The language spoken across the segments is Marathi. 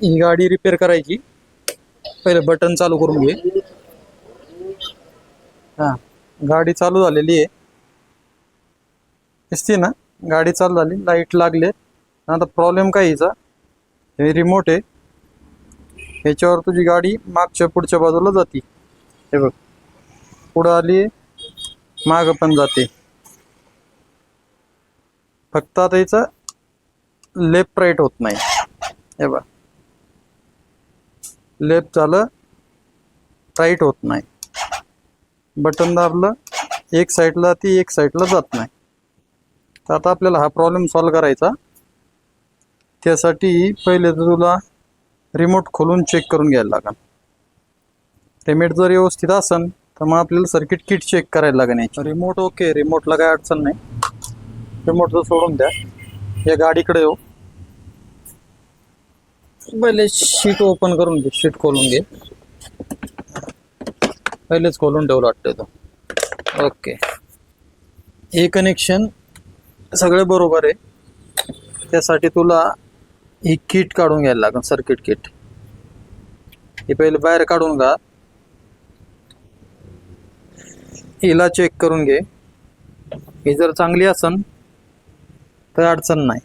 ही गाडी रिपेअर करायची. पहिले बटन चालू करून घे. हा गाडी चालू झालेली आहे. दिसते ना? गाडी चालू झाली लाइट लागले. आता प्रॉब्लेम काय हिचा हे रिमोट आहे. ह्याच्यावर तुझी गाडी मागच्या पुढच्या बाजूला जाते. हे बघ. पुढं आली माग पण जाते. फक्त आता हिचं लेफ्ट राईट होत नाही. हे बघ. लेप झालं टाईट होत नाही. बटन दाबलं एक साईडला ती एक साईडला जात नाही. तर आता आपल्याला हा प्रॉब्लेम सॉल्व करायचा. त्यासाठी पहिले तर तुला रिमोट खोलून चेक करून घ्यायला लागेल. रिमोट जर व्यवस्थित असेल तर मग आपल्याला सर्किट किट चेक करायला लागेल याची. रिमोट ओके रिमोटला काय अडचण नाही. रिमोट रिमोटचं सोडून द्या. या गाडीकडे येऊ. पहिले शीट ओपन करून घे शीट खोलून घे. पहिलेच खोलून ठेवलं वाटतं तो ओके हे कनेक्शन सगळे बरोबर आहे. त्यासाठी तुला ही किट काढून घ्यायला लागेल सर्किट किट हे पहिले बाहेर काढून घा हिला चेक करून घे. ही जर चांगली असन तर अडचण नाही.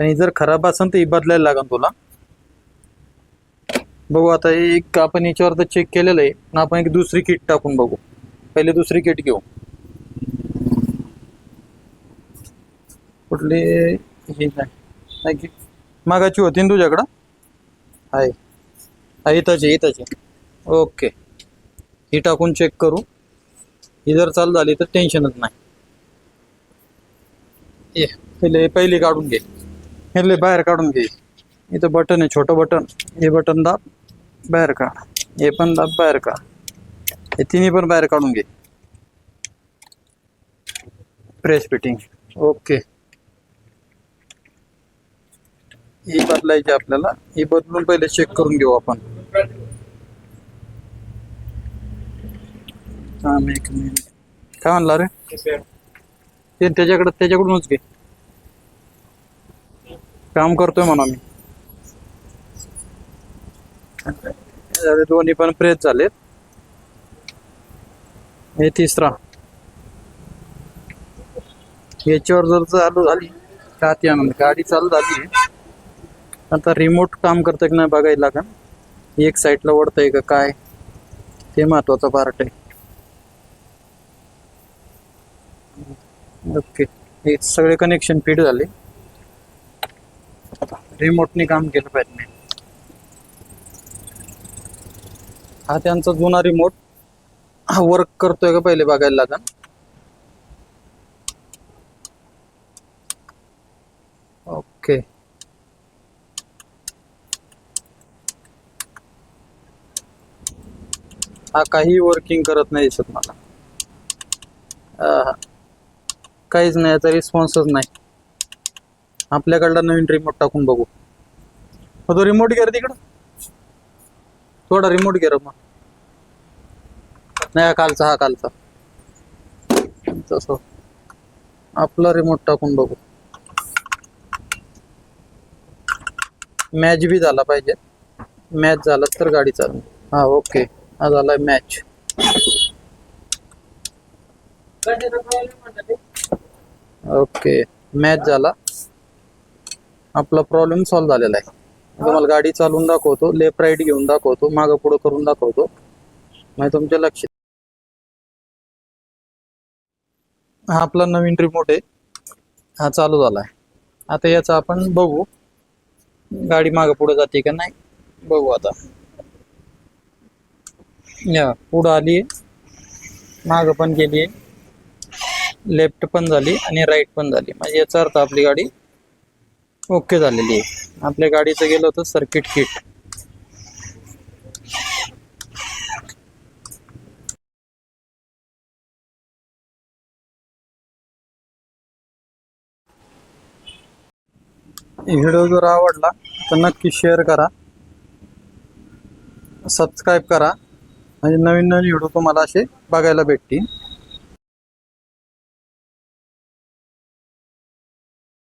आणि जर खराब असन तर ही बदलायला लागेल तुला. बघू आता एक आपण याच्यावर तर चेक केलेलं आहे. आणि आपण एक दुसरी किट टाकून बघू. पहिले दुसरी किट घेऊ. कुठली? ही नाही मागाची होती ना तुझ्याकडं? आहे. आहे इथंच आहे इथंच आहे. ओके ही टाकून चेक करू. ही जर चालू झाली तर टेन्शनच नाही. ये पहिले पहिली काढून घे. हे बाहेर काढून घे. इथं बटन आहे छोटं बटन। हे बटन दाब बाहेर काढ हे पण दाब बाहेर काढ हे तिन्ही पण बाहेर काढून घे। प्रेस फिटिंग ओके ही बदलायची आपल्याला. ही बदलून पहिले चेक करून घेऊ आपण. एक मिनिट काय म्हणला रे? ते त्याच्याकडे त्याच्याकडूनच घे. काम करतोय म्हणा मी. दोन्ही पण प्रेस झालेत. हे तिसरा. याच्यावर जर चालू झाली राहते आनंद. गाडी चालू झाली. आता रिमोट काम करतं की नाही बघायला का एक साईडला ओढतंय का काय? ते महत्त्वाचा पार्ट आहे. ओके हे सगळे कनेक्शन फिट झाले. रिमोटने काम केलं पाहिजे. हा त्यांचा जुना रिमोट हा वर्क करतोय का पहिले बघायला लागेल. ओके हा काही वर्किंग करत नाही दिसत मला. काहीच नाही याचा रिस्पॉन्सच नाही. आपल्याकडला नवीन रिमोट टाकून बघू. मग तो रिमोट घे तिकडं. थोडा रिमोट घे मग. नाही हा कालचा हा कालचा. तसं. आपला रिमोट टाकून बघू. मॅच बी झाला पाहिजे. मॅच झाला तर गाडी चालू. हा ओके हा झालाय मॅच ओके मॅच झाला. आपला प्रॉब्लेम सॉल्व्ह झालेला आहे. तुम्हाला गाडी चालवून दाखवतो लेफ्ट राईट घेऊन दाखवतो मागं पुढं करून दाखवतो. नाही तुमच्या लक्षात हा आपला नवीन रिमोट आहे. हा चालू झाला आहे आता याचा आपण बघू. गाडी मागं पुढे जाते का नाही बघू आता. या पुढं आली. माग मागं पण गेली. आहे लेफ्ट पण झाली आणि राईट पण झाली. म्हणजे याचा अर्थ आपली गाडी ओके झालेली आहे. आपल्या गाडीचं गेलं होतं सर्किट किट व्हिडिओ जर आवडला तर नक्की शेअर करा. सबस्क्राईब करा. म्हणजे नवीन नवीन व्हिडिओ तुम्हाला असे बघायला भेटतील.